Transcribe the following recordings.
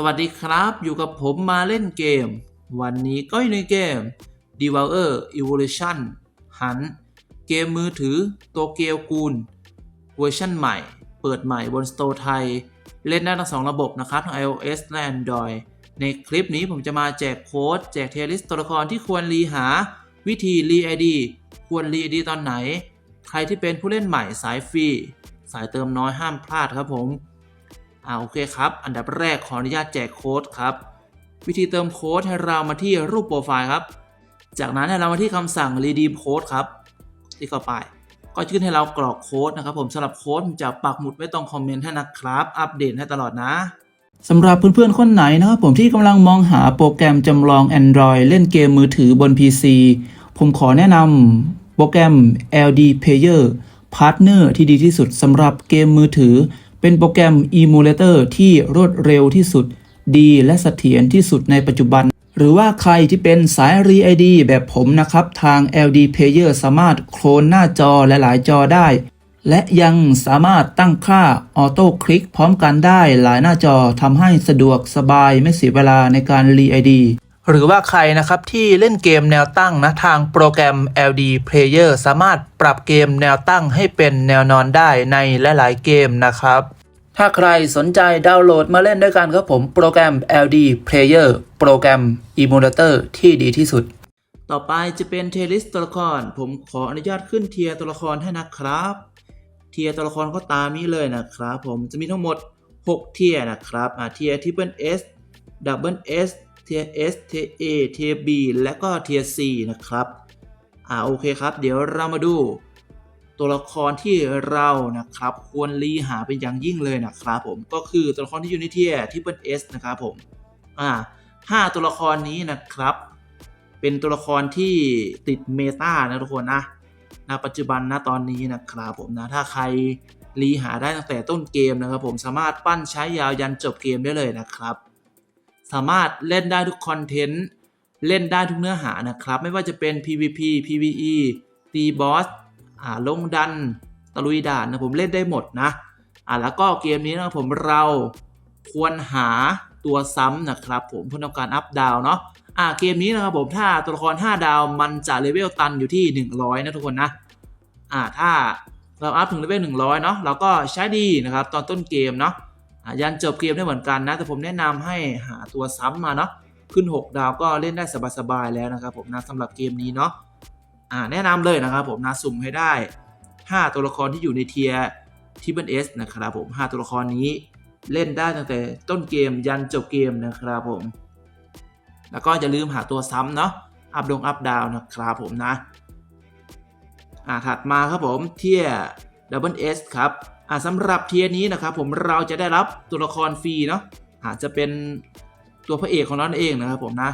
สวัสดีครับอยู่กับผมมาเล่นเกม วันนี้ก็อยู่ในเกม d e v o u r Evolution หันเกมมือถือโตเกียวกูลเวอร์ชันใหม่ เปิดใหม่บนสโตร์ไทย เล่นได้ทั้งสองระบบนะครับทั้ง iOS และ Android ในคลิปนี้ผมจะมาแจกโค้ด แจกเทลิสตัวละครที่ควรรีหา วิธีรี ID ควรรี ID ตอนไหน ใครที่เป็นผู้เล่นใหม่สายฟรีสายเติมน้อยห้ามพลาดครับผม อ่าโอเคครับ อันดับแรกขออนุญาตแจกโค้ดครับ วิธีเติมโค้ดให้เรามาที่รูปโปรไฟล์ครับ จากนั้นให้เรามาที่คำสั่ง redeem code ครับที่เข้าไป ก็จะขึ้นให้เรากรอกโค้ดนะครับ ผมสำหรับโค้ดจะปักหมุดไว้ตรงคอมเมนต์ให้นะครับ อัปเดตให้ตลอดนะสำหรับเพื่อนๆ คนไหนนะครับผมที่กำลังมองหาโปรแกรมจำลอง Android เล่นเกมมือถือบน PC ผมขอแนะนำโปรแกรม LD Player Partner ที่ดีที่สุดสำหรับเกมมือถือ เป็นโปรแกรม Emulator ที่รวดเร็วที่สุด ดีและเสถียรที่สุดในปัจจุบัน หรือว่าใครที่เป็นสาย Re ID แบบผมนะครับ ทาง LD Player สามารถโคลนหน้าจอและหลายจอได้ และยังสามารถตั้งค่าออโต้คลิกพร้อมกันได้หลายหน้าจอทำให้สะดวกสบายไม่เสียเวลาในการ Re ID หรือว่าใครนะครับที่เล่นเกมแนวตั้งนะทางโปรแกรม LD Player สามารถปรับเกมแนวตั้งให้เป็นแนวนอนได้ในหลาย ๆ เกมนะครับ ถ้าใครสนใจดาวน์โหลดมาเล่นด้วยกันครับผมโปรแกรม LD Player โปรแกรม Emulator ที่ดีที่สุด ต่อไปจะเป็นเทลิสตัวละคร ผมขออนุญาตขึ้นเทียร์ตัวละครให้นะครับ เทียร์ตัวละครก็ตามนี้เลยนะครับ ผมจะมีทั้งหมด 6 เทียร์นะครับอ่าเทียร์ทิปเปิลเอสดับเบิลเอสเทียร์เอสเทียร์เอเทียร์บีและก็เทียร์ซีนะครับอ่าโอเคครับ เดี๋ยวเรามาดู ตัวละครที่เรานะครับควรรีหาเป็นอย่างยิ่งเลยนะครับผมก็คือตัวละครที่อยู่ในเทียทิปเปิลเอสนะครับผมอ่าห้าตัวละครนี้นะครับ เป็นตัวละครที่ติดเมตานะทุกคนนะณปัจจุบันนะตอนนี้นะครับผมนะถ้าใครรีหาได้ตั้งแต่ต้นเกมนะครับ ผมสามารถปั้นใช้ยาวยันจบเกมได้เลยนะครับ สามารถเล่นได้ทุกคอนเทนต์เล่นได้ทุกเนื้อหานะครับ ไม่ว่าจะเป็น PVP PVE ตีบอส อ่าลงดันตะลุยด่านนะผมเล่นได้หมดนะอ่าแล้วก็เกมนี้นะผมเราควรหาตัวซ้ำนะครับผมเพื่อการอัพดาวเนาะอ่าเกมนี้นะครับผมถ้าตัวละคร 5 ดาวมันจะเลเวลตันอยู่ที่ 100 นะทุกคนนะอ่าถ้าเราอัพถึงเลเวล100 เนาะเราก็ใช้ดีนะครับตอนต้นเกมเนาะยันจบเกมได้เหมือนกันนะ แต่ผมแนะนำให้หาตัวซ้ำมาเนาะขึ้น 6 ดาวก็เล่นได้สบายๆแล้วนะครับผมนะสำหรับเกมนี้เนาะ อ่าแนะนำเลยนะครับผมนะสุ่มให้ได้ 5 ตัวละครที่อยู่ในเทียร์ทิเปิลเอสนะครับผม 5 ตัวละครนี้เล่นได้ตั้งแต่ต้นเกมยันจบเกมนะครับผม แล้วก็อย่าลืมหาตัวซ้ำเนาะอัพดงอัพดาวนะครับผมนะ อ่าถัดมาครับผมเทียร์ดับเบิลเอสครับอ่าสำหรับเทียร์นี้นะครับผมเราจะได้รับตัวละครฟรีเนาะอาจจะเป็นตัวพระเอกของเราเองนะครับผมนะ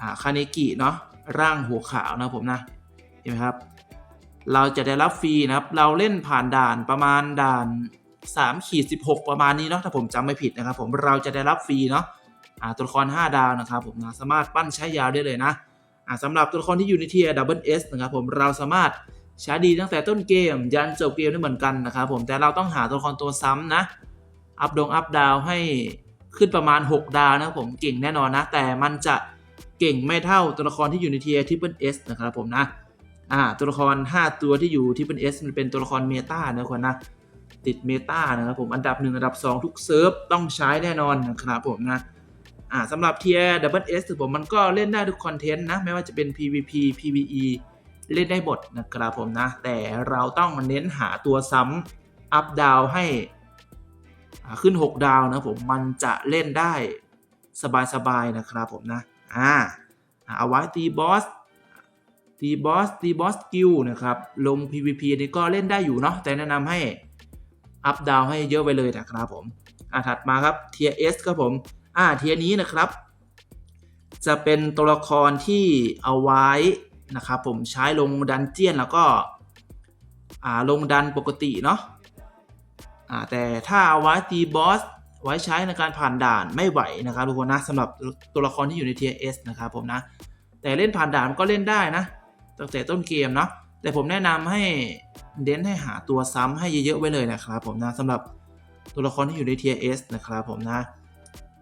อ่าคาเนกิเนาะ ร่างหัวขาวนะผมนะเห็นไหมครับ เราจะได้รับฟรีนะครับ เราเล่นผ่านด่านประมาณด่าน3ขีด16 ประมาณนี้เนาะถ้าผมจำไม่ผิดนะครับ ผมเราจะได้รับฟรีเนาะตัวละคร 5 ดาวนะครับผมนะสามารถปั้นใช้ยาวได้เลยนะสำหรับตัวละครที่อยู่ในเทียร์ดับเบิลเอสนะครับผมเราสามารถใช้ดีตั้งแต่ต้นเกม ยันจบเกมได้เหมือนกันนะครับผมแต่เราต้องหาตัวละครตัวซ้ำนะอัพดงอัพดาวให้ขึ้นประมาณ 6 ดาวนะครับผมเก่งแน่นอนนะ แต่มันจะ เก่งไม่เท่าตัวละครที่อยู่ในเทียร์ทิปเปิลเอสนะครับผมนะอ่าตัวละคร 5 ตัวที่อยู่ทิปเปิลเอสมันเป็นตัวละครเมตานะทุกคนนะติดเมตานะครับผมอันดับ 1 อันดับ 2 ทุกเซิร์ฟต้องใช้แน่นอนนะครับผมนะอ่าสำหรับเทียร์ดับเบิลเอสผมมันก็เล่นได้ทุกคอนเทนต์นะไม่ว่าจะเป็น PVP PVE เล่นได้หมดนะครับผมนะ แต่เราต้องเน้นหาตัวซ้ำอัพดาวให้ขึ้น 6 ดาวนะผมมันจะเล่นได้สบายๆนะครับผมนะ อ่าเอาไว้ตีบอสตีบอสตีบอสกิลนะครับ ลง PVP นี่ก็เล่นได้อยู่เนาะแต่แนะนำให้อัพดาวให้เยอะไปเลยนะครับผมอ่าถัดมาครับเทีย S ครับผมอ่าเทียนี้นะครับ จะเป็นตัวละครที่เอาไว้นะครับผมใช้ลงดันเจียนแล้วก็อ่าลงดันปกติเนาะอ่าแต่ถ้าเอาไว้ตีบอส ไว้ใช้ในการผ่านด่านไม่ไหวนะครับทุกคนนะสำหรับตัวละครที่อยู่ในเทีย S นะครับผมนะ แต่เล่นผ่านด่านก็เล่นได้นะตั้งแต่ต้นเกมเนาะแต่ผมแนะนำให้เน้นให้หาตัวซ้ำให้เยอะๆไว้เลยนะครับผมนะสำหรับตัวละครที่อยู่ในเทีย S นะครับผมนะ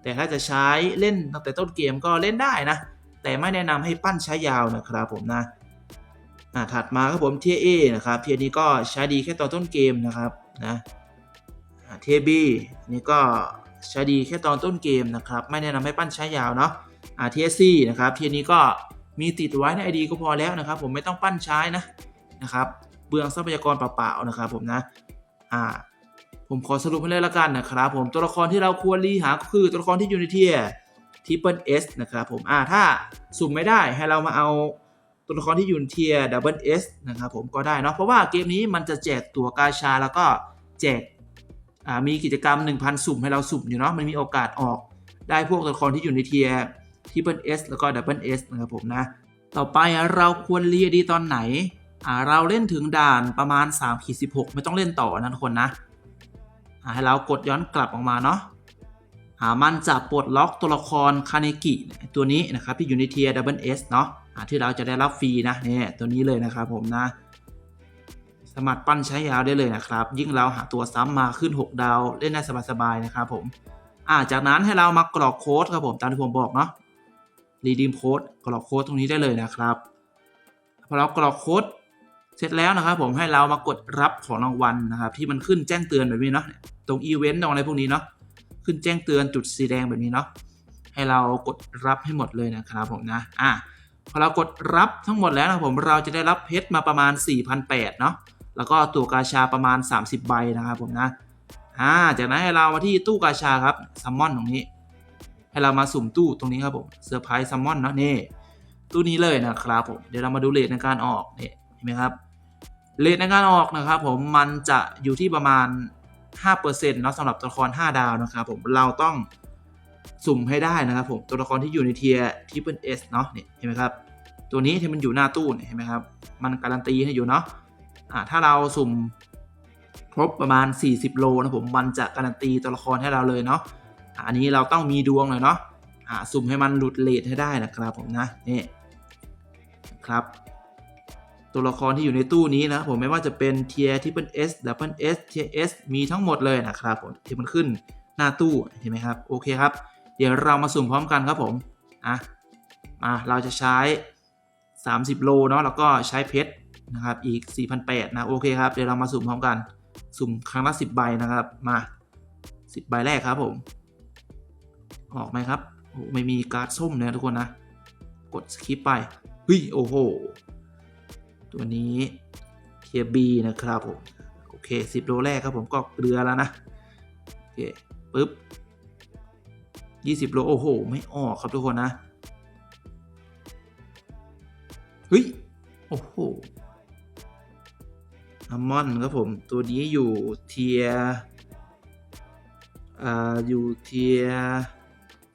แต่ถ้าจะใช้เล่นตั้งแต่ต้นเกมก็เล่นได้นะ แต่ไม่แนะนำให้ปั้นใช้ยาวนะครับผมนะอ่าถัดมาครับผมเทียเอนะครับเทียนี้ก็ใช้ดีแค่ตอนต้นเกมนะครับนะ เทบีนี่ก็ใช้ดีแค่ตอนต้นเกมนะครับ ไม่แนะนำให้ปั้นใช้ยาวเนาะอ่าเทียซีนะครับเทียนี้ก็มีติดไว้ใน ID ก็พอแล้วนะครับ ผมไม่ต้องปั้นใช้นะนะครับเบืองทรัพยากรเปล่าๆนะครับ ผมนะอ่าผมขอสรุปให้เลยละกันนะครับ ผมตัวละครที่เราควรรีหาก็คือตัวละครที่อยู่ในเทียทิปเปิลเอสนะครับผมอ่าถ้าสุ่มไม่ได้ให้เรามาเอาตัวละครที่อยู่ในเทียดับเบิลเอสนะครับผมก็ได้เนาะเพราะว่าเกมนี้มันจะแจกตัวกาชาแล้วก็แจก มีกิจกรรม 1,000 สุ่มให้เราสุ่มอยู่เนาะมันมีโอกาสออกได้พวกตัวละครที่อยู่ในเทียทิปเปิลเอสแล้วก็ดับเบิลเอสนะครับผมนะ ต่อไปเราควรเรียดีตอนไหน เราเล่นถึงด่านประมาณ3ขีด16 ไม่ต้องเล่นต่อนะทุกคนนะ ให้เรากดย้อนกลับออกมาเนาะมันจะปลดล็อกตัวละครคาเนกิตัวนี้นะครับที่อยู่ในเทียดับเบิลเอสเนาะที่เราจะได้รับฟรีนะเนี่ยตัวนี้เลยนะครับผมนะ สมัครปั้นใช้ยาวได้เลยนะครับ ยิ่งเราหาตัวซ้ำมาขึ้น 6 ดาว เล่นได้สบายๆนะครับผมอ่าจากนั้นให้เรามากรอกโค้ดครับผมตามที่ผมบอกเนาะรีดีมโค้ดกรอกโค้ดตรงนี้ได้เลยนะครับพอเรากรอกโค้ดเสร็จแล้วนะครับผมให้เรามากดรับของรางวัลนะครับที่มันขึ้นแจ้งเตือนแบบนี้เนาะตรงอีเวนต์ตรงอะไรพวกนี้เนาะขึ้นแจ้งเตือนจุดสีแดงแบบนี้เนาะให้เรากดรับให้หมดเลยนะครับผมนะอะพอเรากดรับทั้งหมดแล้วนะครับผมเราจะได้รับเพชรมาประมาณ 4,800เนาะ แล้วก็ตัวกาชาประมาณ 30 ใบนะครับผมนะอ่าจากนั้นให้เรามาที่ตู้กาชาครับซัมมอนตรงนี้ ให้เรามาสุ่มตู้ตรงนี้ครับผมเซอร์ไพรส์ซัมมอนเนาะนี่ตู้นี้เลยนะครับผมเดี๋ยวเรามาดูเลทในการออกนี่เห็นไหมครับเลทในการออกนะครับผมมันจะอยู่ที่ประมาณ 5%เนาะสำหรับตัวละคร 5 ดาวนะครับผมเราต้องสุ่มให้ได้นะครับผมตัวละครที่อยู่ในเทียร์ทิปเปิลเอสเนาะเนี่ยเห็นไหมครับตัวนี้ที่มันอยู่หน้าตู้เนี่ยเห็นไหมครับมันการันตีให้อยู่เนาะ อ่าถ้าเราสุ่มครบประมาณ 40 โลนะผมมันจะการันตีตัวละครให้เราเลยเนาะอันนี้เราต้องมีดวงหน่อยเนาะอ่าสุ่มให้มันหลุดเลทให้ได้นะครับผมนะนี่ครับ ตัวละครที่อยู่ในตู้นี้นะผมไม่ว่าจะเป็นเทียร์ที่เป็น S ดับเบิล S เทีย S มีทั้งหมดเลยนะครับผมที่มันขึ้นหน้าตู้เห็นไหมครับโอเคครับเดี๋ยวเรามาสุ่มพร้อมกันครับผมอะมาเราจะใช้ 30 โลเนาะแล้วก็ใช้เพชร นะครับ อีก 4,800 นะ โอเคครับ เดี๋ยวเรามาสุ่มพร้อมกัน สุ่มครั้งละ10 ใบนะครับ มา 10 ใบแรกครับผม ออกไหมครับโอ้ไม่มีการ์ดส้มเลยทุกคนนะ กดสคิปไปเฮ้ยโอ้โห ตัวนี้เทียบีนะครับผม โอเค 10 โลแรกครับผมก็เกลือแล้วนะ โอเคปึ๊บ 20 โล โอ้โห ไม่ออกครับทุกคนนะ เฮ้ย โอ้โห อัลมอนครับผม ตัวนี้อยู่เทียอ่าอยู่เทีย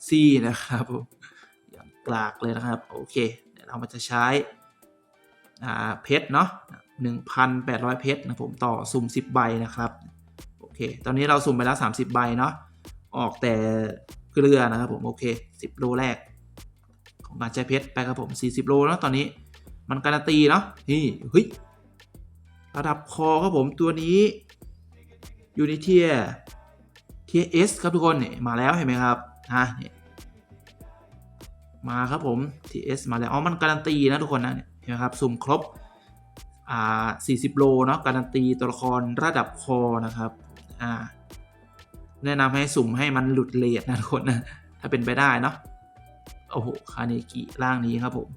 ซีนะครับผมอย่างกลากเลยนะครับ โอเคเดี๋ยวเรามาจะใช้อ่าเพชรเนาะ1,800 เพชรนะผมต่อสุ่ม 10 ใบนะครับ โอเค ตอนนี้เราสุ่มไปแล้ว 30 ใบเนาะออกแต่เกลือนะครับผม โอเค 10 โลแรก ของการใช้เพชรไปครับผม 40 โลแล้วตอนนี้มันการันตีเนาะนี่เฮ้ย ระดับคอครับผมตัวนี้อยู่ในเทียเทียเอสครับทุกคนเนี่ยมาแล้วเห็นไหมครับฮะเนี่ยมาครับผม TS มาแล้ว อ๋อ มันการันตีนะทุกคนนะเห็นไหมครับสุ่มครบ อ่า 40 โลเนาะการันตีตัวละครระดับคอนะครับ อ่า แนะนำให้สุ่มให้มันหลุดเลทนะทุกคนนะ ถ้าเป็นไปได้เนาะ โอ้โห คาเนกิร่างนี้ครับผม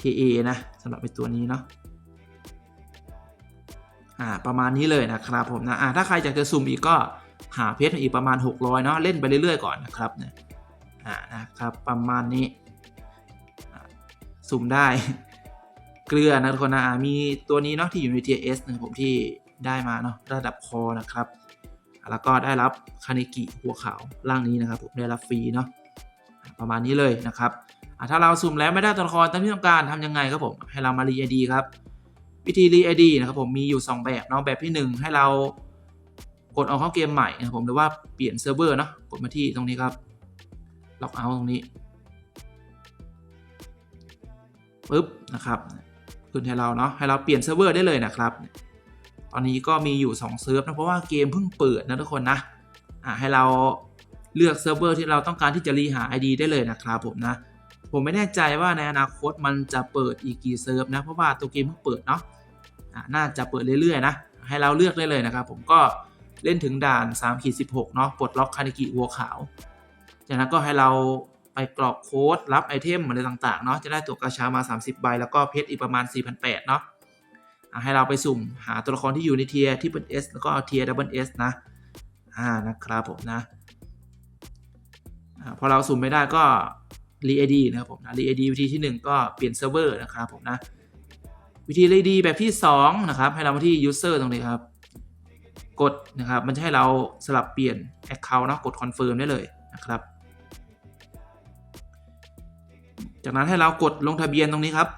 TA นะสำหรับไอตัวนี้เนาะ อ่าประมาณนี้เลยนะครับผมนะอ่าถ้าใครอยากจะสุ่มอีกก็หาเพชรอีกประมาณ 600เนาะเล่นไปเรื่อยๆก่อนนะครับเนี่ยอ่านะครับประมาณนี้อ่าสุ่มได้ เกลือนะทุกคนนะมีตัวนี้เนาะที่อยู่ใน TS นะครับผมที่ได้มาเนาะระดับคอนะครับ แล้วก็ได้รับคาเนกิหัวขาวร่างนี้นะครับผมได้รับฟรีเนาะประมาณนี้เลยนะครับอ่าถ้าเราสุ่มแล้วไม่ได้ตัวละครตามที่ต้องการทำยังไงครับผมให้เรามารีไอดีครับ วิธีรีไอดีนะครับผมมีอยู่ 2 แบบเนาะแบบที่ 1 ให้เรากดออกเข้าเกมใหม่นะครับผมหรือว่าเปลี่ยนเซิร์ฟเวอร์เนาะกดมาที่ตรงนี้ครับล็อกเอาตรงนี้ปึ๊บนะครับขึ้นให้เราเนาะให้เราเปลี่ยนเซิร์ฟเวอร์ได้เลยนะครับ ตอนนี้ก็มีอยู่ 2 เซิร์ฟนะเพราะว่าเกมเพิ่งเปิดนะทุกคนนะอ่าให้เราเลือกเซิร์ฟเวอร์ที่เราต้องการที่จะรีหา ID ได้เลยนะครับผมนะผมไม่แน่ใจว่าในอนาคตมันจะเปิดอีกกี่เซิร์ฟนะเพราะว่าตัวเกมเพิ่งเปิดเนาะ น่าจะเปิดเรื่อยๆนะ ให้เราเลือกได้เลยนะครับ ผมก็เล่นถึงด่าน3ขีด16เนาะปลดล็อกคานิกิวัวขาว จากนั้นก็ให้เราไปกรอกโค้ดรับไอเทมอะไรต่างๆเนาะจะได้ตัวกระชามา 30 ใบ แล้วก็เพชรอีกประมาณ 4,800เนาะอะให้เราไปสุ่มหาตัวละครที่อยู่ในเทียร์ที่เป็น S แล้วก็เทียร์ดับเบิลเอสนะอ่านะครับผมนะอาพอเราสุ่มไม่ได้ก็รีไอดีนะครับผมนะรีไอดีวิธีที่ 1 ก็เปลี่ยนเซิร์ฟเวอร์นะครับผมนะ วิธีรีดีแบบที่2นะครับให้เรามาที่ user ตรงนี้ครับ กดนะครับมันจะให้เราสลับเปลี่ยน account เนาะกด confirm ได้เลยนะครับ จากนั้นให้เรากดลงทะเบียนตรงนี้ครับ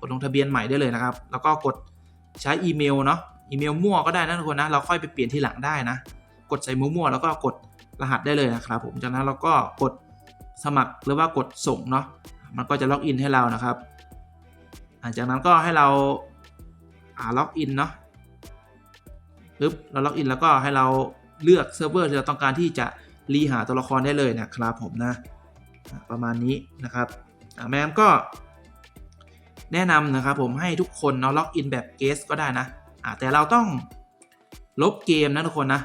กดลงทะเบียนใหม่ได้เลยนะครับ แล้วก็กดใช้อีเมลเนาะอีเมลมั่วก็ได้นะทุกคนนะเราค่อยไปเปลี่ยนทีหลังได้นะ กดใส่มั่วๆแล้วก็กดรหัสได้เลยนะครับ ผมจากนั้นเราก็กดสมัครหรือว่ากดส่งเนาะมันก็จะล็อกอินให้เรานะครับ ลังจากนั้นก็ให้เราอ่าล็อกอินเนาะปึ๊บเราล็อกอินแล้วก็ให้เราเลือกเซิร์ฟเวอร์ที่เราต้องการที่จะรีหาตัวละครได้เลยนะครับผมนะประมาณนี้นะครับอ่าแม่มก็แนะนำนะครับผมให้ทุกคนเนาะล็อกอินแบบเกสก็ได้นะอ่าแต่เราต้องลบเกมนะทุกคนนะ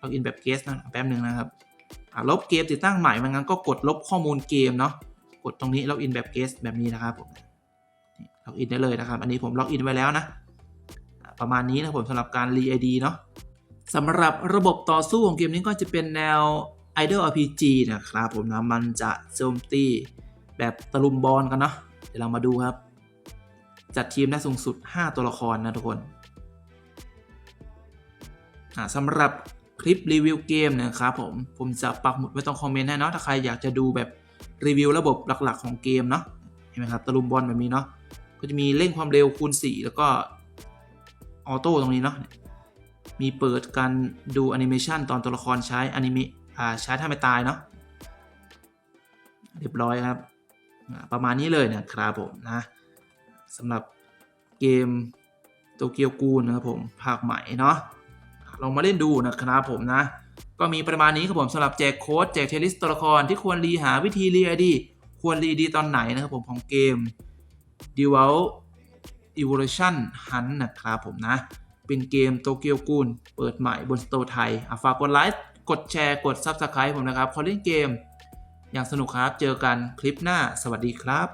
ล็อกอินแบบเกสนะแป๊บหนึ่งนะครับอ่าลบเกมติดตั้งใหม่มันงั้นก็กดลบข้อมูลเกมเนาะกดตรงนี้ล็อกอินแบบเกสแบบนี้นะครับผม ล็อกอินได้เลยนะครับ อันนี้ผมล็อกอินไว้แล้วนะ ประมาณนี้นะผมสำหรับการรีไอดีเนาะสำหรับระบบต่อสู้ของเกมนี้ก็จะเป็นแนว Idol RPG นะครับผมนะมันจะโจมตีแบบตะลุมบอลกันเนาะเดี๋ยวเรามาดูครับ จัดทีมได้สูงสุด 5 ตัวละครนะทุกคนสำหรับคลิปรีวิวเกมนะครับผมผมจะปักหมุดไว้ตรงคอมเมนต์ให้เนาะถ้าใครอยากจะดูแบบรีวิวระบบหลักๆของเกมเนาะเห็นไหมครับตะลุมบอลแบบนี้เนาะ ก็จะมีเร่งความเร็วคูณ 4 แล้วก็ออโต้ตรงนี้เนาะมีเปิดการดูแอนิเมชันตอนตัวละครใช้อนิเมอ่าใช้ถ้าไม่ตายเนาะเรียบร้อยครับ ประมาณนี้เลยนะครับผมนะสำหรับเกมโตเกียวกูนนะครับผมภาคใหม่เนาะลองมาเล่นดูนะครับผมนะ ก็มีประมาณนี้ครับผมสำหรับแจกโค้ดแจกเทลิสตัวละครที่ควรรีหาวิธีรีไอดี ควรรีดีตอนไหนนะครับผมของเกม d u a l Evolution Hunt นะครับผมนะ เป็นเกมโตเกียวกูนเปิดใหม่บนสโตร์ไทยอะฝากกดไลค์ กดแชร์ กด Subscribe ผมนะครับ ขอเล่นเกม อย่างสนุกครับ เจอกันคลิปหน้า สวัสดีครับ